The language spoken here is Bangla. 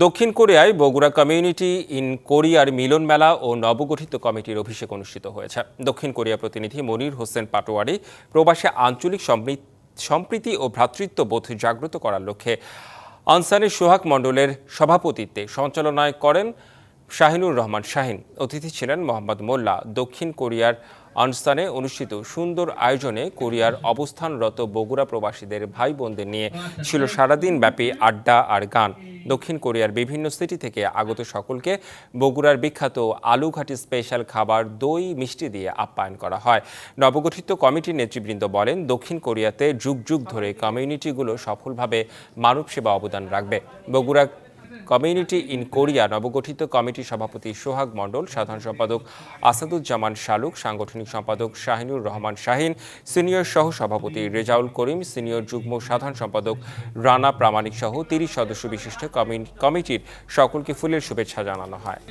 দক্ষিণ কোরিয়ায় বগুড়া কমিউনিটি ইন কোরিয়ার মিলন মেলা ও নবগঠিত কমিটির অভিষেক অনুষ্ঠিত হয়েছে। দক্ষিণ কোরিয়া প্রতিনিধি মনির হোসেন পাটোয়ারি প্রবাসে আঞ্চলিক সমৃ- সম্প্রীতি ও ভ্রাতৃত্ববোধ জাগ্রত করার লক্ষ্যে আনসানের সোহাগ মণ্ডলের সভাপতিত্বে সঞ্চালনায় করেন শাহিনুর রহমান শাহিন অতিথি ছিলেন মোহাম্মদ মোল্লা। দক্ষিণ কোরিয়ার আনস্তানে অনুষ্ঠিত সুন্দর আয়োজনে কোরিয়ার অবস্থানরত বগুড়া প্রবাসীদের ভাই বোনদের নিয়ে ছিল সারাদিন ব্যাপী আড্ডা আর গান। দক্ষিণ কোরিয়ার বিভিন্ন সিটি থেকে আগত সকলকে বগুড়ার বিখ্যাত আলুঘাটি স্পেশাল খাবার দই মিষ্টি দিয়ে আপ্যায়ন করা হয়। নবগঠিত কমিটির নেতৃবৃন্দ বলেন, দক্ষিণ কোরিয়াতে যুগ যুগ ধরে কমিউনিটিগুলো সফলভাবে মানব সেবা অবদান রাখবে। বগুড়া কমিউনিটি ইন কোরিয়া নবগঠিত কমিটির সভাপতি সোহাগ মণ্ডল, সাধারণ সম্পাদক আসাদুজ্জামান শালুক, সাংগঠনিক সম্পাদক শাহিনুর রহমান শাহিন, সিনিয়র সহ সভাপতি রেজাউল করিম, সিনিয়র যুগ্ম সাধারণ সম্পাদক রানা প্রামাণিক সহ তিরিশ সদস্য বিশিষ্ট কমিটির সকলকে ফুলের শুভেচ্ছা জানানো হয়।